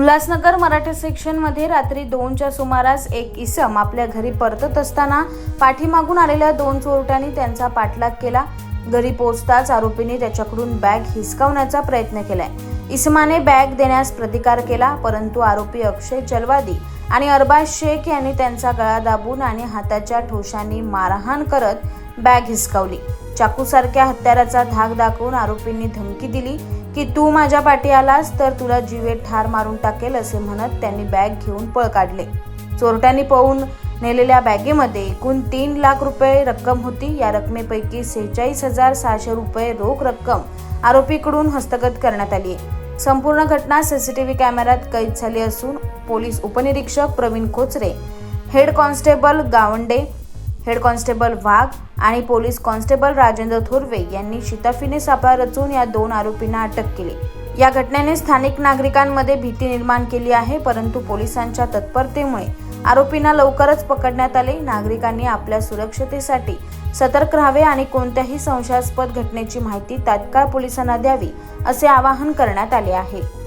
उल्हासनगर मराठा सेक्शनमध्ये रात्री दोनच्या सुमारास एक इसम आपल्या घरी परतत असताना पाठीमागून आलेल्या दोन चोरट्यांनी त्यांचा पाठलाग केला. घरी पोहोचताच आरोपींनी त्याच्याकडून बॅग हिसकावण्याचा प्रयत्न केलाय. इसमाने बॅग देण्यास प्रतिकार केला परंतु आरोपी अक्षय चलवादी आणि अरबाज शेख यांनी त्यांचा गळा दाबून आणि हाताच्या ठोशांनी मारहाण करत बॅग हिसकावली. चाकूसारख्या हत्याराचा धाक दाखवून आरोपींनी धमकी दिली की तू माझ्या पाठी आलास तर तुला जीवे ठार मारून टाकेल असे म्हणत त्यांनी बॅग घेऊन पळ काढले. चोरट्यांनी पळून नेलेल्या बॅगेमध्ये एकूण तीन लाख रुपये रक्कम होती. या रकमेपैकी सेहेचाळीस हजार सहाशे रुपये रोख रक्कम आरोपीकडून हस्तगत करण्यात आली आहे. संपूर्ण घटना सीसीटीव्ही कॅमेऱ्यात कैद झाली असून पोलीस उपनिरीक्षक Praveen Khochare head constable Gawande head constable Wagh आणि पोलीस कॉन्स्टेबल राजेंद्र थोरवे यांनी शिताफीने सापळा रचून या दोन आरोपींना अटक केली. या घटनेने स्थानिक नागरिकांमध्ये भीती निर्माण केली आहे परंतु पोलिसांच्या तत्परतेमुळे आरोपींना लवकरच पकडण्यात आले. नागरिकांनी आपल्या सुरक्षतेसाठी सतर्क राहावे आणि कोणत्याही संशयास्पद घटनेची माहिती तात्काळ पोलिसांना द्यावी असे आवाहन करण्यात आले आहे.